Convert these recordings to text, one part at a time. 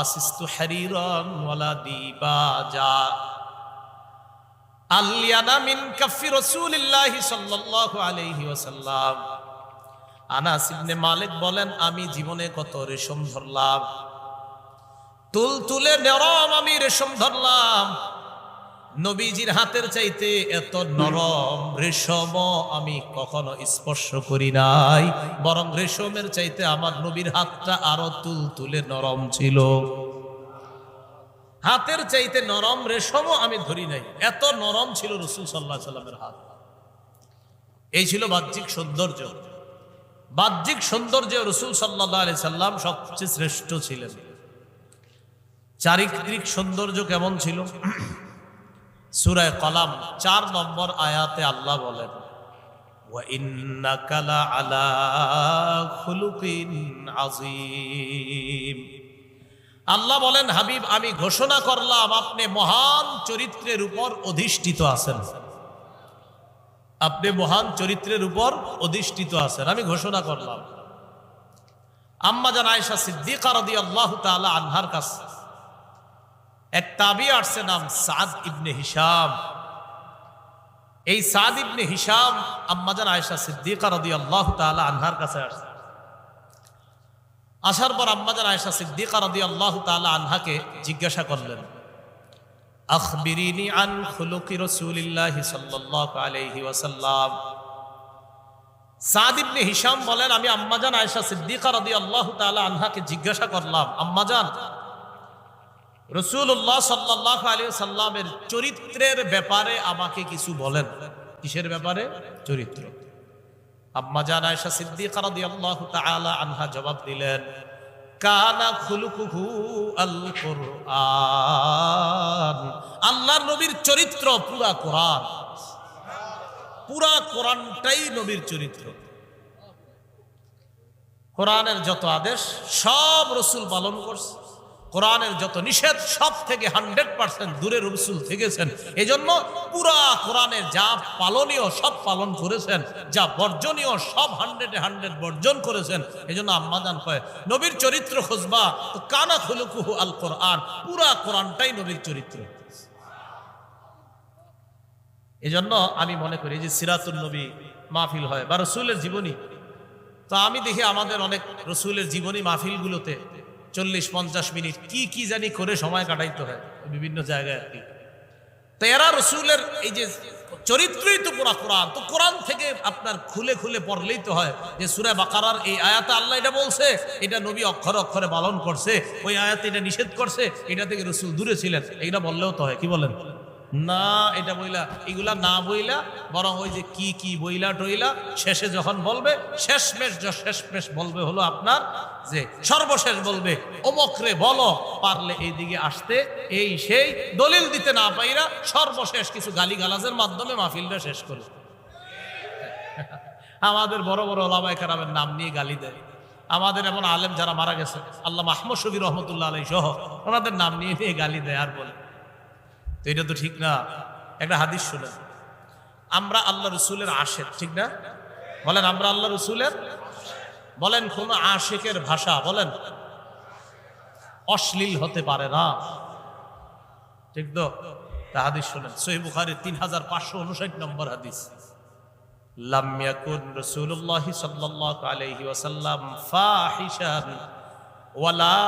মাসিস্তু হারিরন ওয়ালা দিবাজা আলিয়ানা মিন কাফি রাসূলিল্লাহি সাল্লাল্লাহু আলাইহি ওয়াসাল্লাম। আনাস ইবনে মালিক বলেন, আমি জীবনে কত রেশম ধরলাম। তুল তুলে নরম আমি রেশম ধরলাম। নবীজির হাতের চাইতে এত নরম রেশম আমি কখনো স্পর্শ করি নাই। বরং রেশমের চাইতে আমার নবীর হাতটা আরও তুল তুলে নরম ছিল। হাতের চাইতে নরম রেশমও আমি ধরি নাই। এত নরম ছিল রসুল সাল্লাহ সাল্লামের হাত। এই ছিল বাহ্যিক সৌন্দর্য। বাহ্যিক সৌন্দর্য রসুল সাল্লাহ আলি সাল্লাম সবচেয়ে শ্রেষ্ঠ ছিলেন। চারিত্রিক সৌন্দর্য কেমন ছিল? সুরায় কলাম চার নম্বর আয়াতে আল্লাহ বলেন আল্লাহ বলেন, হাবিব, আমি ঘোষণা করলাম, আপনি মহান চরিত্রের উপর অধিষ্ঠিত আছেন। আপনি মহান চরিত্রের উপর অধিষ্ঠিত আছেন, আমি ঘোষণা করলাম। আম্মা জান সিদ্দিকার দিয়ে আল্লাহ তালা আল্লাহর কাছে এক তাবি আসছে নাম সাদ ইবনে হিসাম এই সাদ ইবনে হিসাম আম্মাজান আয়েশা সিদ্দিকা রাদিয়াল্লাহু তাআলা আনহার কাছে আসছে। আসার পর আম্মাজান আয়েশা সিদ্দিকা রাদিয়াল্লাহু তাআলা আনহাকে জিজ্ঞাসা করলেন আন বলেন, আমি আম্মাজান আয়েশা সিদ্দিকা রাদিয়াল্লাহু তাআলা আনহাকে জিজ্ঞাসা করলাম আম্মাজান রসুল্লাহ সাল্লাহ আলী সাল্লামের চরিত্রের ব্যাপারে আমাকে কিছু বলেন। কিসের ব্যাপারে? চরিত্র। আম্মা জান আয়েশা সিদ্দিকা রাদিয়াল্লাহু তাআলা আনহা জবাব দিলেন, কানা খুলুকুহু আল কুরআন আল্লাহর নবীর চরিত্র পুরা কোরআন। পুরা কোরআনটাই নবীর চরিত্র। কোরআনের যত আদেশ সব রসুল পালন করছে। কোরআনের যত নিষেধ, সব থেকে হান্ড্রেড পার্সেন্ট দূরে রসুল থেকেছেন। এই জন্য পুরা কোরআনের যা পালনীয়, সব পালন করেছেন, যা বর্জনীয়, সব হান্ড্রেডে হান্ড্রেড বর্জন করেছেন। এই জন্য আম্মাদান কয়, নবীর চরিত্র খুঁজবা, তো কানা খুলুকুহু আল কোরআন, পুরা কোরআনটাই নবীর চরিত্র। এই জন্য আমি মনে করি যে সিরাতুল নবী মাহফিল হয়, বা রসুলের জীবনী। তো আমি দেখি আমাদের অনেক রসুলের জীবনী মাহফিলগুলোতে চল্লিশ, পঞ্চাশ মিনিট কি কি জানি করে সময় কাটাইতে হয় বিভিন্ন জায়গায় আর কি। তো এরা রসুলের এই যে চরিত্রই তো পুরা কোরআন। তো কোরআন থেকে আপনার খুলে খুলে পড়লেই তো হয় যে সুরে বাকারার এই আয়াতে আল্লাহ এটা বলছে, এটা নবী অক্ষরে অক্ষরে পালন করছে, ওই আয়াতে এটা নিষেধ করছে, এটা থেকে রসুল দূরে ছিলেন, এইটা বললেও তো হয়, কি বলেন? না, এটা বইলা, এগুলা না বইলা, বরং ওই যে কি কি বইলা টইলা, শেষে যখন বলবে, শেষমেশ শেষমেশ বলবে হলো আপনার যে সর্বশেষ বলবে অমকরে বলো, পারলে এই দিকে আসতে, এই সেই দলিল দিতে না পাইরা সর্বশেষ কিছু গালি গালাজের মাধ্যমে মাহফিলটা শেষ করে আমাদের বড় বড় ওলামায় কারামের নাম নিয়ে গালি দেয়। আমাদের এমন আলেম যারা মারা গেছে, আল্লাহ মাহমুদ শবির রহমতুল্লাহ আলাই সহ, ওনাদের নাম নিয়ে নিয়ে গালি দেয় আর বলে। তো এটা তো ঠিক না। একটা হাদিস শুনেন। আমরা আল্লাহ রসুলের আশেক, ঠিক না? বলেন, আমরা আল্লাহ রসুলের? বলেন, কোন আশেকের ভাষা, বলেন। অশ্লীল হতে পারে না। ঠিক তো? হাদিস শুনেন। সহি বুখারি তিন হাজার পাঁচশো উনষাট নম্বর হাদিস। লাম ইয়াকুন রাসূলুল্লাহ সাল্লাল্লাহু আলাইহি ওয়াসাল্লাম ফাহিশান ওয়ালা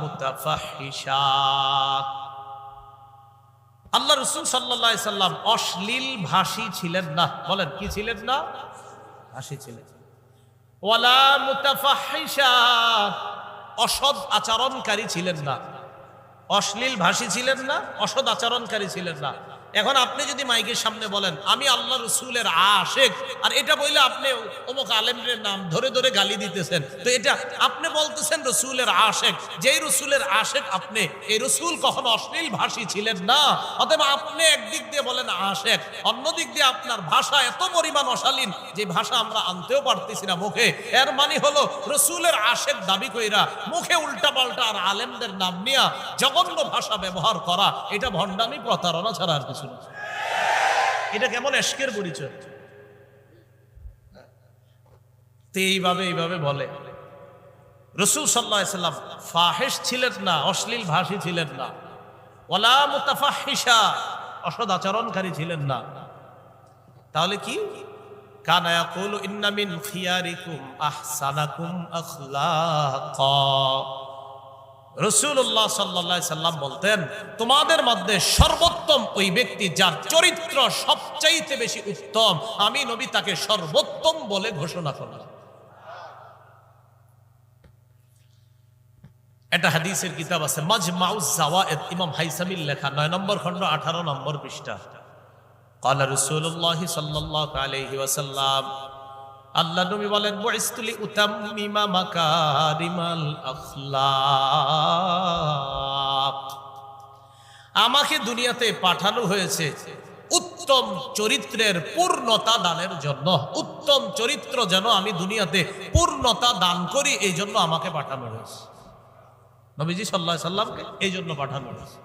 মুতাফাহিশা আল্লাহ রসুল সাল্লা সাল্লাম অশ্লীল ভাষী ছিলেন না। বলেন, কি ছিলেন না? ভাষী ছিলেন। ওয়ালা মুতাফাহিসা অসৎ আচরণকারী ছিলেন না। অশ্লীল ভাষী ছিলেন না, অসৎ আচরণকারী ছিলেন না। এখন আপনি যদি মাইকের সামনে বলেন, আমি আল্লাহ রসুলের আশেক। আর এটা বললে আপনি অমুক আলেমের নাম ধরে ধরে গালি দিতেছেন। তো এটা আপনি বলতেছেন রসুলের আশেক। যেই রসুলের আশেক আপনি, এই রসুল কখনো অশ্লীল ভাষী ছিলেন না। অতএব আপনি একদিক দিয়ে বলেন আশেক অন্য দিক দিয়ে আপনার ভাষা এত পরিমাণ অশালীন যে ভাষা আমরা আনতেও পারতেছি না মুখে। এর মানে হলো রসুলের আশেক দাবি কইরা মুখে উল্টা পাল্টা আর আলেমদের নাম নিয়া জঘন্য ভাষা ব্যবহার করা, এটা ভণ্ডামি প্রতারণা ছাড়া আর এটা কেমন এশকের পরিচয়? তো এইভাবে এইভাবে বলে। রসুল সাল্লাম, ফাহেশ ছিলেন না, অশ্লীল ভাষী ছিলেন না। ওলা মুতাফাহিসা অসদ আচরণকারী ছিলেন না। তাহলে কি? কানা ইয়াকুলু, ইন্না মিন খিয়ারিকুম আহসানাকুম আখলাকা। রসুল্লাহ সাল্লা সাল্লাম বলতেন তোমাদের মধ্যে সর্বোত্তম ওই ব্যক্তি যার চরিত্র সবচাইতে বেশি উত্তম আমি নবী তাকে সর্বোত্তম বলে ঘোষণা করলাম একটা হাদিসের কিতাব আছে মাজমাউজ জাওয়ায়েদ ইমাম হাইসামিল লেখা নয় নম্বর খণ্ড আঠারো নম্বর পৃষ্ঠা قال رسول الله صلى الله عليه وسلم আল্লাহ নবী বলেন বয়স্তুলি উতাম্মিমা মাকারিমাল আখলাক। আমাকে দুনিয়াতে পাঠানো হয়েছে উত্তম চরিত্রের পূর্ণতা দানের জন্য। উত্তম চরিত্র যেন আমি দুনিয়াতে পূর্ণতা দান করি, এই জন্য আমাকে পাঠানো হয়েছে। নবীজি সাল্লাহ সাল্লামকে এই জন্য পাঠানো হয়েছে।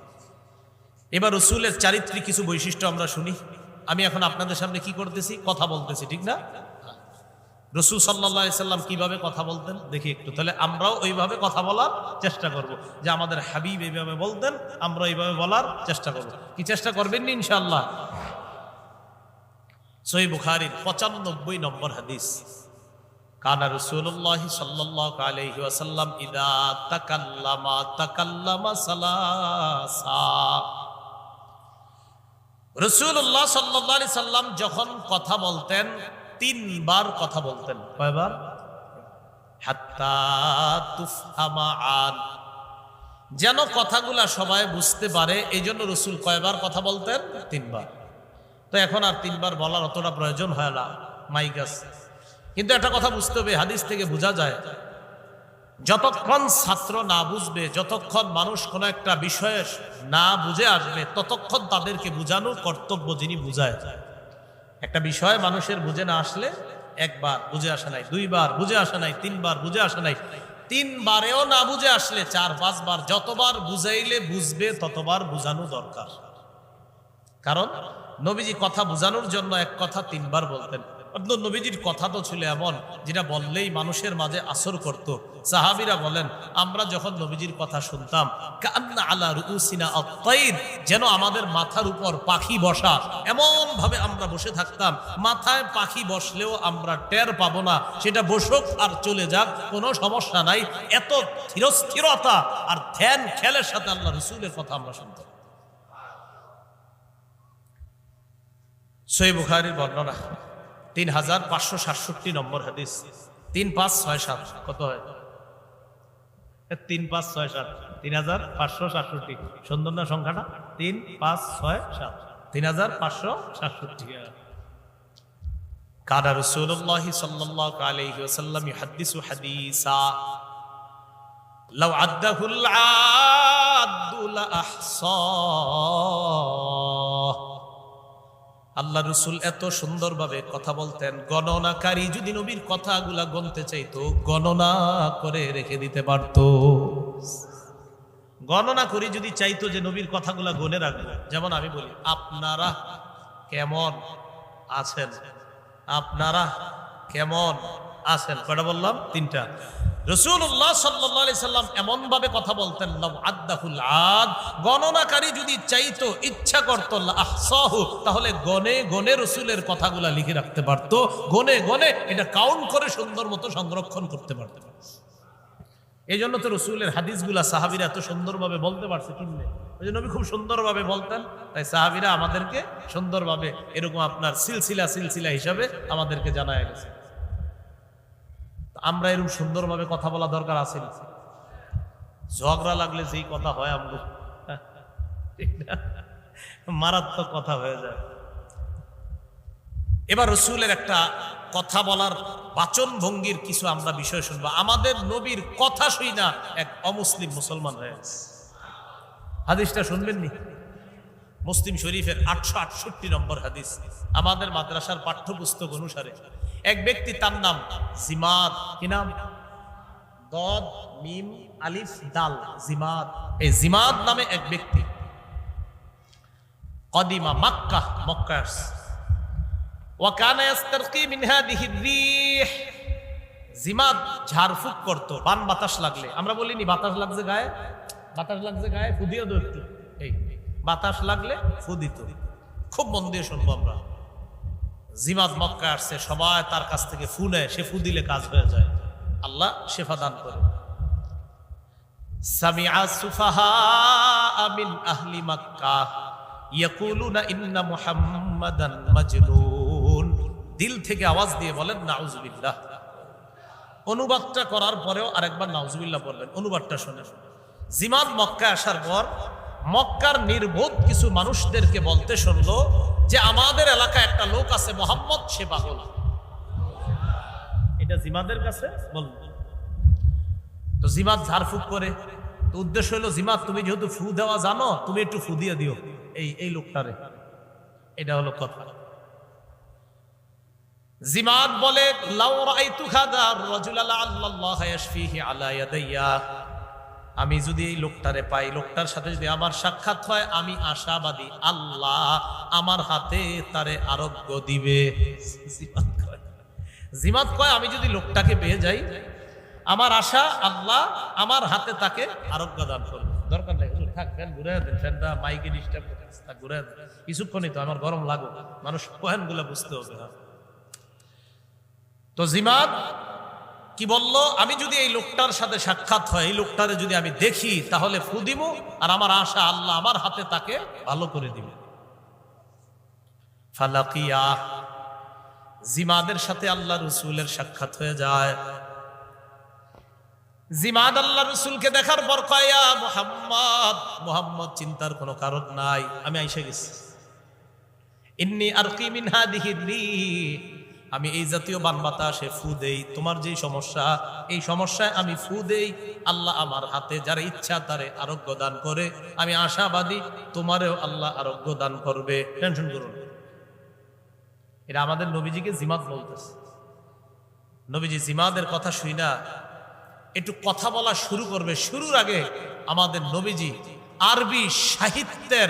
এবার রসুলের চারিত্রিক কিছু বৈশিষ্ট্য আমরা শুনি। আমি এখন আপনাদের সামনে কি করতেছি? কথা বলতেছি, ঠিক না? রসুল সাল্লাহ সাল্লাম কীভাবে কথা বলতেন? দেখি একটু। তাহলে আমরাও ওইভাবে কথা বলার চেষ্টা করব। যে আমাদের হাবিব এইভাবে বলতেন আমরা এইভাবে বলার চেষ্টা করব। কি চেষ্টা করবেন নি ইনশাআল্লাহ? সই বুখারির পঁচানব্বই নম্বর হাদিস। কানা রসুল্লাহ সাল্লাহ ইদা তাকাল্লামা তাকাল্লামা সালাসা। রসুল্লাহ সাল্লাহ সাল্লাম যখন কথা বলতেন তিনবার কথা বলতেন। কয়বার? যেন কথাগুলা সবাই বুঝতে পারে এই জন্য রসুল কয়বার কথা বলতেন? তিনবার। তো এখন আর তিনবার বলার অতটা প্রয়োজন হয় না মাইকাস কিন্তু একটা কথা বুঝতে হবে হাদিস থেকে বোঝা যায় যতক্ষণ ছাত্র না বুঝবে যতক্ষণ মানুষ কোনো একটা বিষয়ে না বুঝে আসবে ততক্ষণ তাদেরকে বুঝানো কর্তব্য যিনি বুঝায়। একটা বিষয় মানুষের বুঝে না আসলে একবার বুঝে আসা নাই, দুইবার বুঝে আসা নাই, তিনবার বুঝে আসা নাই। তিনবারেও না বুঝে আসলে চার, পাঁচবার, যতবার বুঝাইলে বুঝবে, ততবার বুঝানো দরকার। কারণ নবীজি কথা বুঝানোর জন্য এক কথা তিনবার বলতেন। অর্থাৎ নবীজির কথা তো ছিল এমন, যেটা বললেই মানুষের মাঝে আসর করত। সাহাবিরা বলেন, আমরা যখন নবীজির কথা শুনতাম, কান্না আলা রুসিনা যেন আমাদের মাথার উপর পাখি বসা এমন ভাবে আমরা বসে থাকতাম, মাথায় পাখি বসলেও আমরা টের পাবো না, সেটা বসুক আর চলে যাক, কোনো সমস্যা নাই, এত স্থিরস্থিরতা আর ধ্যান খেলের সাথে আল্লাহ রসুলের কথা আমরা শুনতাম। সই বুখারির বর্ণনা। তিন হাজার পাঁচশো সাতষট্টি নম্বর হাদিস। তিন পাঁচ ছয় সাত, কত হয়? তিন পাঁচ ছয় সাত তিন হাজার পাঁচশো সাতষট্টি। সুন্দর না সংখ্যাটা? তিন পাঁচ ছয় সাত তিন হাজার পাঁচশো সাতষট্টি। কাদা রসুল্লাহ সাল্লাহ আলাইহি ওয়াসাল্লাম ইহাদ্দিসু হাদিসা, লাউ আদ্দাহুল আদ্দুল আহসাহ আল্লাহ রসুল এত সুন্দরভাবে কথা বলতেন, গণনাকারী যদি নবীর কথাগুলা গণতে চাইতো, গণনা করে রেখে দিতে পারত। গণনা করি যদি চাইতো যে নবীর কথাগুলা গনে রাখব। যেমন আমি বলি, আপনারা কেমন আছেন? আপনারা কেমন আছেন? কটা বললাম? তিনটা। রসুল্লাহ সাল্লাহ সাল্লাম এমন ভাবে কথা বলতেন, লাউ গণনাকারী যদি চাইতো, ইচ্ছা করতো আহসাহু তাহলে রসুলের কথাগুলা লিখে রাখতে পারতো, গনে এটা কাউন্ট করে সুন্দর মতো সংরক্ষণ করতে পারতে। এই জন্য তো রসুলের হাদিসগুলা সাহাবিরা এত সুন্দরভাবে বলতে পারছে কিনলে ওই জন্য খুব সুন্দরভাবে বলতেন, তাই সাহাবিরা আমাদেরকে সুন্দরভাবে এরকম আপনার সিলসিলা সিলসিলা হিসাবে আমাদেরকে জানায় গেছে। আমরা এরকম সুন্দরভাবে কথা বলা দরকার আছে ঝগড়া লাগলে যেই কথা হয় আমরা মারাত্মক কথা হয়ে যায়। এবার রসুলের একটা কথা বলার বাচন ভঙ্গির কিছু আমরা বিষয় শুনব। আমাদের নবীর কথা শুই না এক অমুসলিম মুসলমান হয়ে গেছে। হাদিসটা শুনবেন নি? মুসলিম শরীফের আটশো আটষট্টি নম্বর হাদিস। আমাদের মাদ্রাসার পাঠ্যপুস্তক অনুসারে এক ব্যক্তি তার নাম জিমাদ কি নাম দদ মিম আলিফ দাল জিমাদ এই জিমাদ নামে এক ব্যক্তি কদিমা মাক্কা মক্কা ওয়াকানা ইয়াস্তারকি মিন হাদিহি الريح জিমাত ঝাড়ফুক করতো বান বাতাস লাগলে আমরা বলিনি বাতাস লাগছে গায়ে বাতাস লাগছে গায়ে ফুদিয়ে দো একটু এই বাতাস লাগলে ফুদিত খুব মন দিয়ে শুনবো আমরা জিমাত মক্কা আসছে, সবাই তার কাছ থেকে ফু নেয়, সে ফু দিলে কাজ হয়ে যায়। আল্লাহ শেফা দান করে দিল থেকে আওয়াজ দিয়ে বলেন, নাউজুবিল্লাহ। অনুবাদটা করার পরেও আরেকবার নাউজুবিল্লাহ বলবেন অনুবাদটা শুনে জিমাদ মক্কা আসার পর মক্কার নির্বোধ কিছু মানুষদেরকে বলতে শুনলো যে আমাদের এলাকায় একটা লোক আছে মোহাম্মদ সে পাগল এটা জিমাদের কাছে? বলল তো জিমাত ঝাড়ফুক করে। তো উদ্দেশ্য হলো জিমাত তুমি যেহেতু ফু দেওয়া জানো তুমি একটু ফু দিয়ে দিও এই এই লোকটারে। এটা হলো কথা। জিমাত বলে লাউ রাআইতু খাদা রাজুলা লাল্লাল্লাহ ইয়াশফিহি আলা ইয়াদাইয়া। আমি যদি এই লোকটারে পাই, লোকটার সাথে যদি আমার সাক্ষাৎ হয়, আমি আশাবাদী আল্লাহ আমার হাতে তারে আরোগ্য দিবে। জিমাত কয়। আমি যদি লোকটাকে পেয়ে যাই, আমার আশা আল্লাহ আমার হাতে তাকে আরোগ্য দান করবে। দরকার নেই থাক ঘুরে দেন, ফ্যানটা মাইকে ডিস্টার্ব করতেছে থাক ঘুরে দেন। কিছুক্ষণই তো আমার গরম লাগুক, মানুষ পয়েন্টগুলো বুঝতে হবে তো জিমাদ কি বলল? আমি যদি এই লোকটার সাথে সাক্ষাৎ হয়, এই লোকটারে যদি আমি দেখি, তাহলে ফু দিব আর আমার আশা আল্লাহ আমার হাতে তাকে ভালো করে দিবে। ফালাকিয়া, জিমাদের সাথে আল্লাহ রসুলের সাক্ষাৎ হয়ে যায়। জিমাদ আল্লাহ রসুলকে দেখার পর কয়া মোহাম্মদ মোহাম্মদ চিন্তার কোনো কারণ নাই, আমি আইসে গেছি। ইন্নি আর কি মিনহা দিহিরি আমি এই জাতীয় বান বাতাসে ফু দেই, তোমার যেই সমস্যা, এই সমস্যায় আমি ফু দেই। আল্লাহ আমার হাতে যারা ইচ্ছা, তারে আরোগ্য দান করে। আমি আশাবাদী, তোমারেও আল্লাহ আরোগ্য দান করবে। টেনশন করুন এটা আমাদের নবীজিকে জিমাত বলতেছে। নবীজি জিমাদের কথা শুই না। একটু কথা বলা শুরু করবে। শুরুর আগে আমাদের নবীজি আরবি সাহিত্যের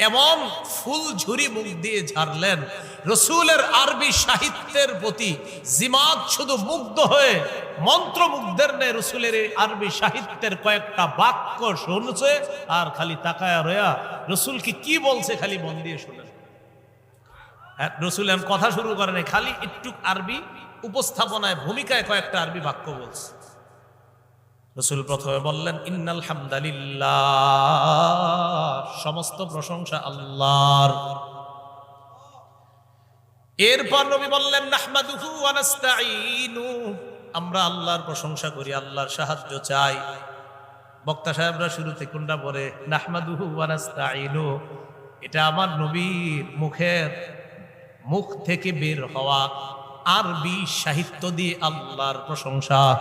এমন ফুল ঝুরি মুখ দিয়ে ঝাড়লেন রসুলের আরবি সাহিত্যের প্রতি জিমাত শুধু মুগ্ধ হয়ে মন্ত্রমুগ্ধের নে রসুলের এই আরবি সাহিত্যের কয়েকটা বাক্য শুনছে আর খালি তাকায়া রয়া রসুল কি বলছে খালি মন দিয়ে শুনেন হ্যাঁ, রসুল কথা শুরু করেন খালি একটু আরবি উপস্থাপনায় ভূমিকায় কয়েকটা আরবি বাক্য বলছে। রসুল প্রথমে বললেন, ইন্নাল হামদালিল্লাহ। সমস্ত প্রশংসা আল্লাহর। এরপর নবী বললেন, নাহমাদুহু ওয়া নাস্তাঈনু। আমরা আল্লাহর প্রশংসা করি, আল্লাহর সাহায্য চাই। বক্তা সাহেবরা শুরুতে কোনটা পরে নাহমাদুহু ওয়া নাস্তাঈনু? এটা আমার নবীর মুখের মুখ থেকে বের হওয়া আরবি সাহিত্য দিয়ে আল্লাহর প্রশংসা।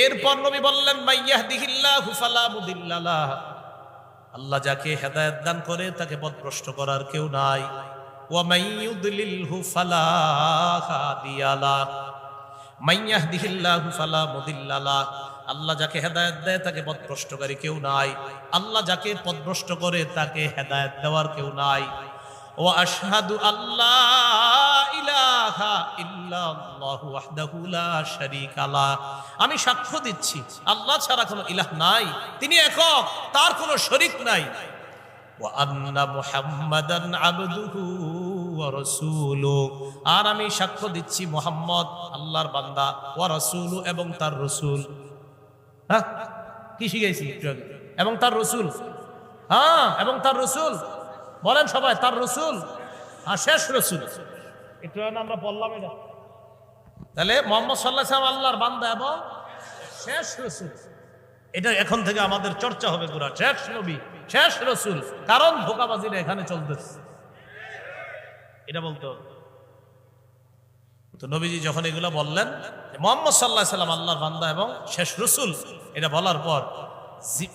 এরপর নবী বললেন আল্লাহ যাকে হেদায়েত দান করে, তাকে পথভ্রষ্ট করার কেউ নাই। আল্লাহ যাকে হেদায়েত দেয়, তাকে পথভ্রষ্টকারী কেউ নাই। আল্লাহ যাকে পথভ্রষ্ট করে, তাকে হেদায়েত দেওয়ার কেউ নাই। ও আমি সাক্ষ্য দিচ্ছি, আল্লাহ ছাড়া কোনো ইলাহ নাই। তিনি একক, তার কোনো শরীক নাই। আর আমি সাক্ষ্য দিচ্ছি মুহাম্মদ, আল্লাহর বান্দা, ওয়া রাসূলু এবং তার রাসূল। হ্যাঁ? কি শিখাইছি এবং তার রসুল। হ্যাঁ এবং তার রসুল। বলেন সবাই তার রসুল? হ্যাঁ শেষ রসুল। একটু আমরা বললাম এটা। তাহলে মোহাম্মদ সাল্লাহ সাল্লাম আল্লাহর বান্দা এবং শেষ রসুল। এটা এখন থেকে আমাদের চর্চা হবে পুরা। শেষ নবী শেষ রসুল। কারণ ধোকাবাজিরা এখানে চলতেছে। এটা বলতে হবে। তো নবীজি যখন এগুলো বললেন মোহাম্মদ সাল্লাহ সাল্লাম আল্লাহর বান্দা এবং শেষ রসুল এটা বলার পর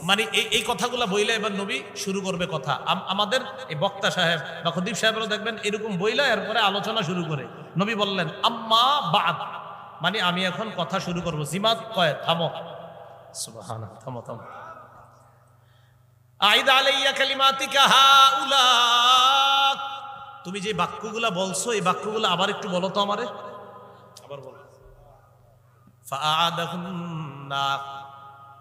মানে এই কথাগুলো বইলে এবার নবী শুরু করবে কথা। আমাদের এই বক্তা সাহেব বা খদীপ সাহেবেরা দেখবেন এরকম বইলে এরপরে আলোচনা শুরু করে। নবী বললেন, আম্মা বাদ। মানে আমি এখন কথা শুরু করব। জিমাত কয়? থামো। সুবহানাহ থামো থামো। আইদা আলাইয়া কালিমাতিকা তুমি যে বাক্যগুলা বলছো, এই বাক্যগুলো আবার একটু বলো তো আমারে। আবার বলো।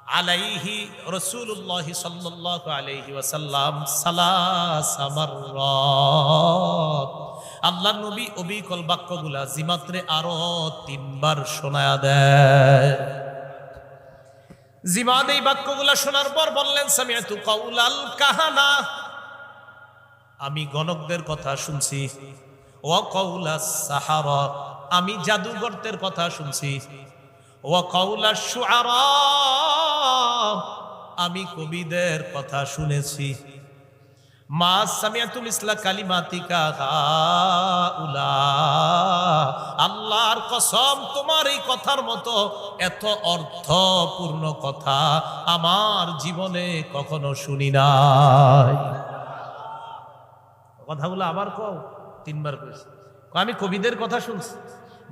আলাইহি রসুল্লাহ সাল্লাহ আলাইহি ওয়াসাল্লাম সালাসামার আল্লাহ নবী অবিকল বাক্যগুলা জিমাত্রে আরও তিনবার শোনা দেয়। জিমাদ এই বাক্যগুলা শোনার পর বললেন কাউলাল কাহানা। আমি গণকদের কথা শুনছি। ও কৌলা সাহার। আমি জাদুগরদের কথা শুনছি। ও কৌলা সুহার আমি কবিদের কথা শুনেছি। মা সামিয়াতুল ইসলা কালিমাতিকা আল্লাহর কসম, তোমার এই কথার মতো এত অর্থপূর্ণ কথা আমার জীবনে কখনো শুনি নাই। কথাগুলো আবার কও, তিনবার কইছি। আমি কবিদের কথা শুনছি,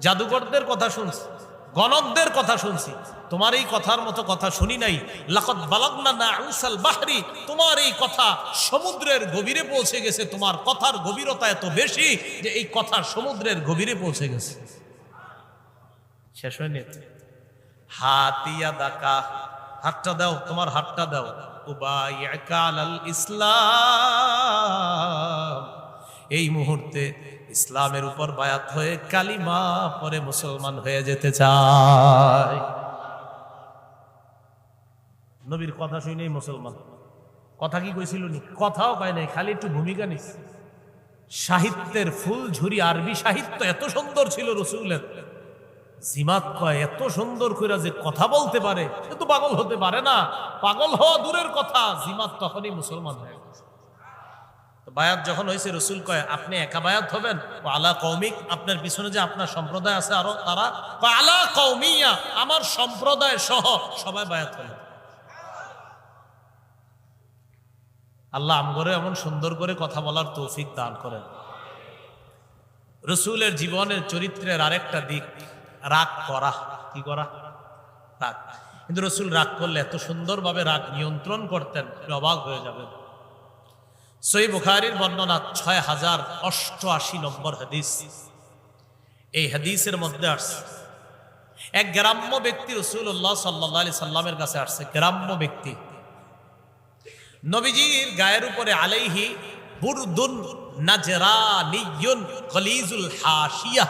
জাদুকরদের কথা শুনছি। গণকদের কথা শুনছি। তোমার এই কথার মতো কথা শুনি নাই। লাকত বালাগনা না আউসাল বাহরি তোমার এই কথা সমুদ্রের গভীরে পৌঁছে গেছে। তোমার কথার গভীরতা এত বেশি যে এই কথা সমুদ্রের গভীরে পৌঁছে গেছে। শেষ হয়নি? হাতিয়া দাকা হাতটা দাও তোমার হাতটা দাও। উবাইয়াকা আলাল ইসলাম। এই মুহূর্তে ইসলামের উপর বায়াত হয়ে কালিমা পরে মুসলমান হয়ে যেতে চায়। নবীর কথা শুনেই মুসলমান। কথা কি কইছিল নি? কথাও কয় নাই, খালি একটু ভূমিকা নিস। সাহিত্যের ফুল ঝুরি আরবি সাহিত্য এত সুন্দর ছিল রসুলের। জিমাত কয়, এত সুন্দর করে যে কথা বলতে পারে, সে তো পাগল হতে পারে না। পাগল হওয়া দূরের কথা, জিমাত তখনই মুসলমান হয়ে গেছে। বায়াত যখন হয়েছে রসুল কয়, আপনি একা বায়াত হবেন? ও আলা কৌমিক, আপনার পিছনে যে আপনার সম্প্রদায় আছে, আরও তারা? আলা কৌমিয়া, আমার সম্প্রদায় সহ সবাই বায়াত হলেন আল্লাহ আমগরে এমন সুন্দর করে কথা বলার তৌফিক দান করেন। রসুলের জীবনের চরিত্রের আরেকটা দিক, রাগ করা। কি করা? রাগ। কিন্তু রসুল রাগ করলে এত সুন্দরভাবে রাগ নিয়ন্ত্রণ করতেন অবাক হয়ে যাবেন। সই বুখারির বর্ণনা ছয় হাজার অষ্টআশি নম্বর হাদিস। এই হাদিসের মধ্যে আসছে, এক গ্রাম্য ব্যক্তি রসুল্লাহ সাল্লাহ আলি সাল্লামের কাছে আসছে, গ্রাম্য ব্যক্তি। নবীজির গায়ের উপরে আলাইহি বুরদুন নাজরানিয়ুন কলিজুল হাসিয়া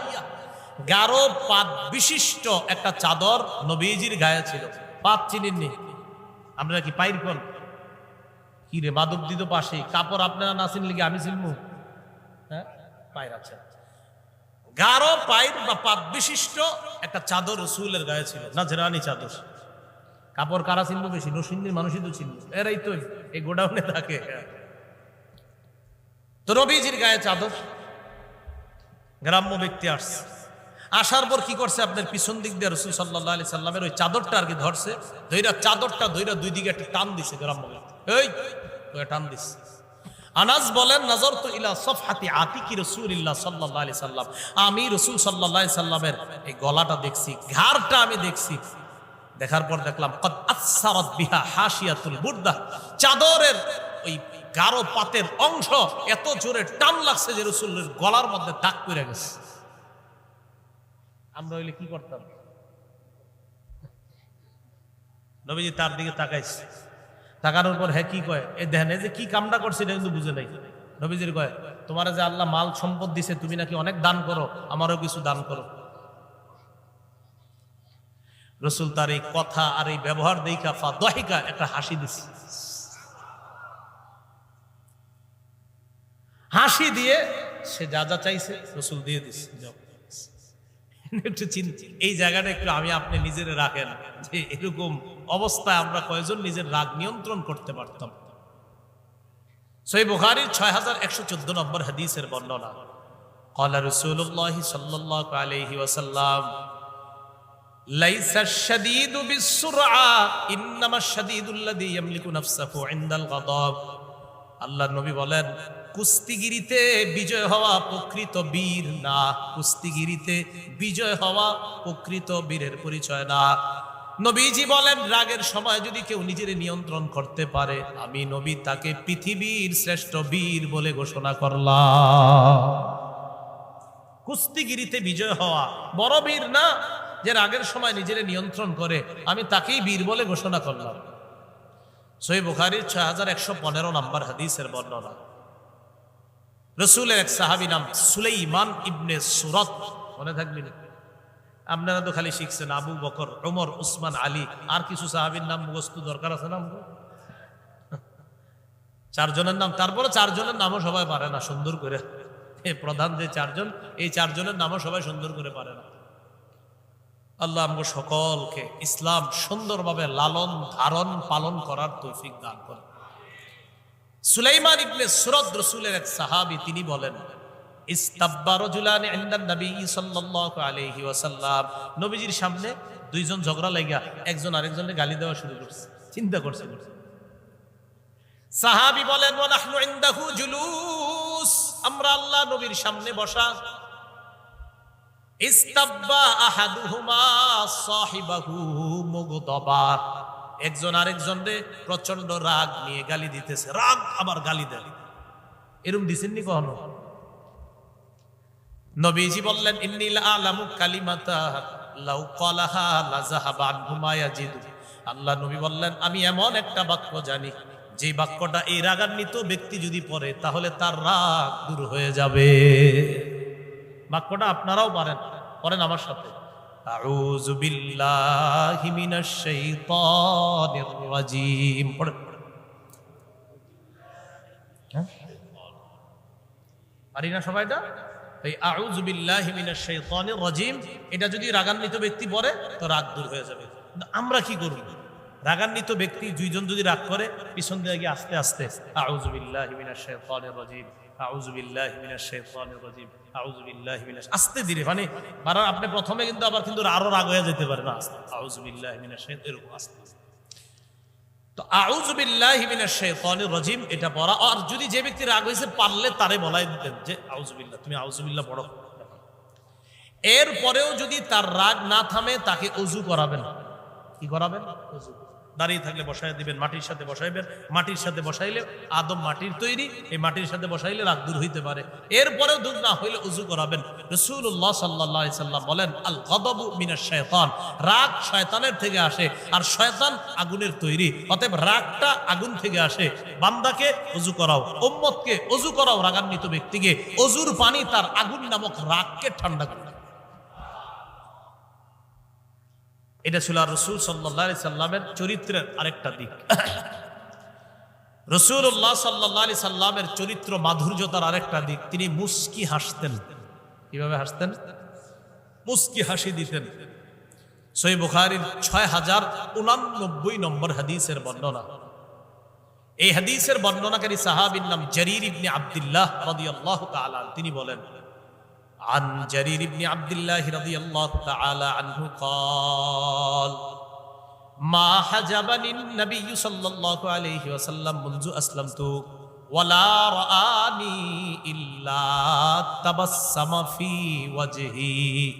গারো পাত বিশিষ্ট একটা চাদর নবীজির গায়ে ছিল। পাত চিনেননি। আমরা কি পাইর কি রে দিত পাশে, কাপড় আপনারা না চিনলে আমি চিনবো হ্যাঁ? পায়ের আচ্ছা। গারো পাইর বা পাত বিশিষ্ট একটা চাদর রসুলের গায়ে ছিল না জেরানি চাদর। কাপড় কারা চিনবো বেশি? নসিন্দির মানুষই তো চিনবো এরাই তো এই গোডাউনে থাকে। তো রবিজির গায়ে চাদর। গ্রাম্য ব্যক্তি আসছে। আসার পর কি করছে? আপনার পিছন দিক দিয়ে রসুল সাল্লাহ আলি সাল্লামের ওই চাদরটা আর কি ধরছে। ধৈরা চাদরটা ধৈরা দুই দিকে একটা টান দিছে গ্রাম্য ব্যক্তি। বলেন নজর আমি এই গলাটা দেখছি, ঘাড়টা আমি দেখছি। দেখার পর দেখলাম চাদরের ওই গারো পাতের অংশ এত জোরে টান লাগছে যে রসুলের গলার মধ্যে দাগ করে গেছে। আমরা হইলে কি করতাম? নবীজি তার দিকে তাকাইছে। তাকানোর পর হ্যাঁ কি কয়? এই দেখেন যে কি কামটা করছে এটা কিন্তু বুঝে নাই। নবীজির কয়, তোমার যে আল্লাহ মাল সম্পদ দিছে, তুমি নাকি অনেক দান করো, আমারও কিছু দান করো। রসুল তার এই কথা আর এই ব্যবহার দেখা ফা দহিকা একটা হাসি দিছে। হাসি দিয়ে সে যা যা চাইছে রসুল দিয়ে যাও। একটু চিন- এই জায়গাটা একটু আমি, আপনি নিজের রাখেন যে এরকম অবস্থায় আমরা কয়েকজন নিজের রাগ নিয়ন্ত্রণ করতে পারতাম। সই বুখারির ছয় নম্বর হাদিসের বর্ণনা। কলা রসুল্লাহ আল্লাহ নবী বলেন, কুস্তিগিরিতে বিজয় হওয়া প্রকৃত বীর না, কুস্তিগিরিতে বিজয় হওয়া প্রকৃত বীরের পরিচয় না। নবীজি বলেন, রাগের সময় যদি কেউ নিজের নিয়ন্ত্রণ করতে পারে, আমি নবী তাকে পৃথিবীর শ্রেষ্ঠ বীর বলে ঘোষণা করলাম। কুস্তিগিরিতে বিজয় হওয়া বড় বীর না, যে রাগের সময় নিজের নিয়ন্ত্রণ করে, আমি তাকেই বীর বলে ঘোষণা করলাম। সই বুখারির ছয় হাজার একশো পনেরো নম্বর হাদিসের বর্ণনা। রসুলের এক সাহাবি নাম সুলাইমান ইবনে সুরত। মনে থাকবি না? আপনারা তো খালি শিখছেন আবু বকর, ওমর, উসমান, আলী। আর কিছু সাহাবির নাম মুখস্থ দরকার আছে না চারজনের নাম, তারপরে চারজনের নামও সবাই পারে না, সুন্দর করে। প্রধান যে চারজন, এই চারজনের নামও সবাই সুন্দর করে পারে না। আল্লাহ আমাকে সকলকে ইসলাম সুন্দরভাবে লালন, ধারণ, পালন করার তৌফিক দান করে সুলাইমান ইবনে সুরদ রসুলের এক সাহাবী, তিনি বলেন নবীজির সামনে দুইজন ঝগড়া লাগা একজন আরেকজনকে গালি দেওয়া শুরু করছে, চিন্তা করছে। সাহাবী বলেন আমরা আল্লাহ নবীর সামনে বসা। একজন আরেকজনরে প্রচণ্ড রাগ নিয়ে গালি দিতেছে। রাগ আবার গালি দেয়। এরকম দিছেননি কখনো? নবীজি বললেন ইন্নিল আলামু কালিমাতা, লাউ ক্বালাহা লাযাহাবা আনহুমা ইয়াজিদু। আল্লাহ নবী বললেন, আমি এমন একটা বাক্য জানি, যে বাক্যটা এই রাগান্বিত ব্যক্তি যদি পড়ে, তাহলে তার রাগ দূর হয়ে যাবে। বাক্যটা আপনারাও পারেন, পড়েন আমার সাথে। মিনাশ শাইতানির রাজিম। পড়েন। হ্যাঁ? পারি না সবাইটা? মিনাশ শাইতানির রাজিম, এটা যদি রাগান্বিত ব্যক্তি পড়ে, তো রাগ দূর হয়ে যাবে। আমরা কি করব? রাগান্বিত ব্যক্তি দুইজন যদি রাগ করে, পিছন দিয়ে গিয়ে আস্তে আস্তে, আউযু বিল্লাহি মিনাশ শাইতানির রাজিম আস্তে ধীরে মানে আপনি প্রথমে কিন্তু আবার কিন্তু আরও রাগ হয়ে যেতে পারে, না? আস্তে, আউযু বিল্লাহি মিনাশ শাইতানির, এরকম আস্তে আস্তে। তো আউযু বিল্লাহি মিনাশ শাইতানির রাজিম এটা পড়া। আর যদি যে ব্যক্তি রাগ হয়েছে পারলে তারে বলাই দিতেন যে আউযু বিল্লাহ তুমি আউযু বিল্লাহ পড়ো। এরপরেও যদি তার রাগ না থামে, তাকে উজু করাবেন। কি করাবেন? অজু দাঁড়িয়ে থাকলে বসাই দিবেন, মাটির সাথে বসাইবেন। মাটির সাথে বসাইলে আদম মাটির তৈরি, এই মাটির সাথে বসাইলে রাগ দূর হইতে পারে। এরপরেও দূর না হইলে উজু করাবেন। রসুল্লাহ সাল্লাহ সাল্লাম বলেন আল গদবু মিনার শয়তান। রাগ শয়তানের থেকে আসে, আর শয়তান আগুনের তৈরি। অতএব রাগটা আগুন থেকে আসে। বান্দাকে অজু করাও ওম্মতকে অজু করাও রাগান্বিত ব্যক্তিকে। অজুর পানি তার আগুন নামক রাগকে ঠান্ডা করে। এটা ছিল রসুল সাল্লাহ সাল্লামের চরিত্রের আরেকটা দিক। রসুল্লাহ সাল্লাহ সাল্লামের চরিত্র মাধুর্যতার আরেকটা দিক। তিনি মুস্কি হাসতেন। কীভাবে হাসতেন? মুস্কি হাসি দিতেন। সই বুখারির ছয় হাজার উনানব্বই নম্বর হাদিসের বর্ণনা। এই হাদিসের বর্ণনাকারী সাহাবির নাম জরির ইবনে আব্দুল্লাহ তিনি বলেন عن جرير بن عبد الله رضي الله تعالى عنه قال ما حجبني النبي صلى الله عليه وسلم منذ أسلمت ولا رآني إلا تبسم في وجهي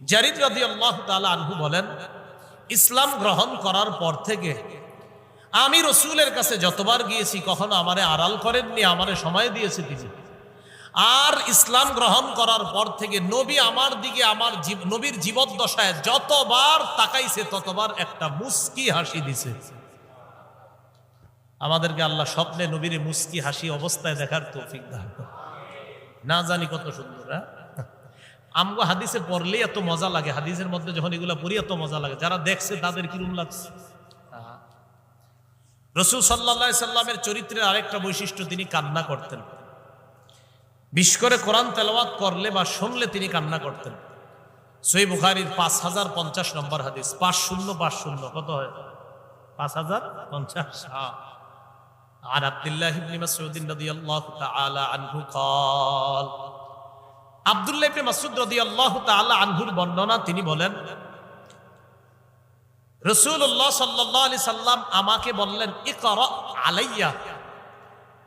জারিদ রাদি আল্লাহ তালা আনহু বলেন ইসলাম গ্রহণ করার পর থেকে আমি রসুলের কাছে যতবার গিয়েছি কখনো আমারে আড়াল করেননি আমারে সময় দিয়েছে তিনি আর ইসলাম গ্রহণ করার পর থেকে নবী আমার দিকে আমার নবীর জীবদ্দশায় যতবার তাকাইছে ততবার একটা মুস্কি হাসি দিছে। আমাদেরকে আল্লাহ স্বপ্নে নবীর মুস্কি হাসি অবস্থায় দেখার তৌফিক দান। না জানি কত সুন্দর হ্যাঁ? আমগো হাদিসে পড়লেই এত মজা লাগে। হাদিসের মধ্যে যখন এগুলা পড়ি এত মজা লাগে। যারা দেখছে তাদের কিরম লাগছে? আহা। রসুল সাল্লা সাল্লামের চরিত্রের আরেকটা বৈশিষ্ট্য তিনি কান্না করতেন। বিশেষ করে কোরআন তেলাওয়াত করলে বা শুনলে তিনি কান্না করতেন সই বুখারির পাঁচ হাজার পঞ্চাশ নম্বর হাদিস পাঁচ শূন্য পাঁচ শূন্য কত হয় পাঁচ হাজার পঞ্চাশ হ্যাঁ। عن عبد الله بن مسعود رضي الله تعالى عنه قال আব্দুল্লাহ ইবনে মাসউদ রাদিয়াল্লাহু তাআলা আনহুর বর্ণনা তিনি বলেন রাসূলুল্লাহ সাল্লাল্লাহু আলাইহি সাল্লাম আমাকে বললেন ইকরা আলাইয়া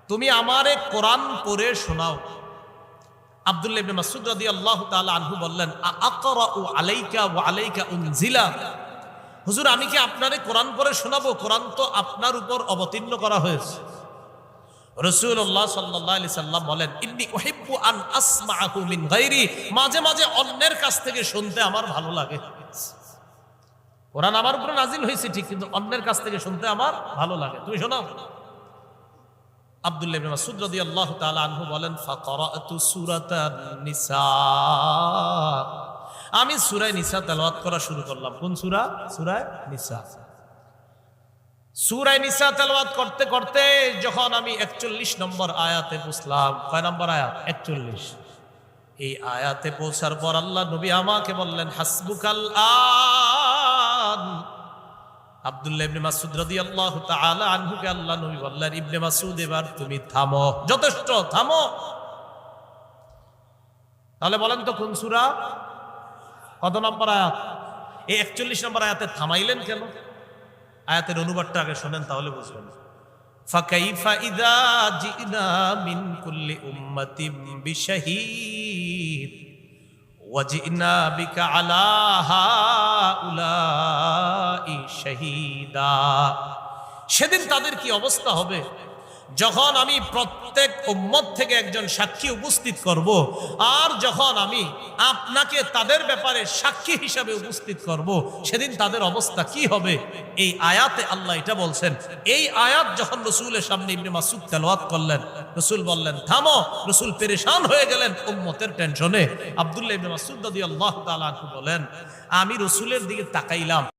তুমি আমারে কোরআন পড়ে শোনাও আব্দুল্লাহ ইবনে মাসউদ রাদিয়াল্লাহু তাআলা আনহু বললেন আলাইকা ওয়া আলাইকা উনজিলা? হুজুর, আমি কি আপনারে কোরআন পড়ে শোনাবো? কোরআন তো আপনার উপর অবতীর্ণ করা হয়েছে। বলেন আন মাঝে মাঝে অন্যের কাছ থেকে শুনতে আমার ভালো লাগে। কোরআন আমার উপরে নাজিল হয়েছে ঠিক, কিন্তু অন্যের কাছ থেকে শুনতে আমার ভালো লাগে। তুমি শোনাও। আব্দুল্লাহ ইবনে মাসউদ রাদিয়াল্লাহু তাআলা আনহু বলেন সূরাতান নিসা। আমি সূরা নিসা তেলাওয়াত করা শুরু করলাম। কোন সূরা? সূরা নিসা। সূরা নিসা তেলাওয়াত করতে করতে যখন আমি 41 নম্বর আয়াতে পৌঁছলাম, কয় নম্বর আয়াত? 41 এই আয়াতে পৌঁছার পর আল্লাহ নবী আমাকে বললেন, হাসবুকাল আন তাহলে বলেন তো কোন কত নম্বর আয়াত? এই একচল্লিশ নম্বর আয়াতে থামাইলেন কেন? আয়াতের অনুবাদটা আগে শোনেন, তাহলে বুঝবেন। ফাকাইফা ইদা জিনা মিন কুল্লি উম্মাতিন ওয়াজিনা বিকা আলাহা উলাই শহীদা। সেদিন তাদের কি অবস্থা হবে? যখন আমি প্রত্যেক উম্মত থেকে একজন সাক্ষী উপস্থিত করব, আর যখন আমি আপনাকে তাদের ব্যাপারে সাক্ষী হিসাবে উপস্থিত করব, সেদিন তাদের অবস্থা কি হবে? এই আয়াতে আল্লাহ এটা বলছেন। এই আয়াত যখন রসুলের সামনে ইবনে মাসুদ তেলাওয়াত করলেন, রসুল বললেন, থামো, রসুল পেরেশান হয়ে গেলেন উম্মতের টেনশনে। আব্দুল্লাহ ইবনে মাসুদ রাদিয়াল্লাহু তাআলা আনহু বলেন, আমি রসুলের দিকে তাকাইলাম।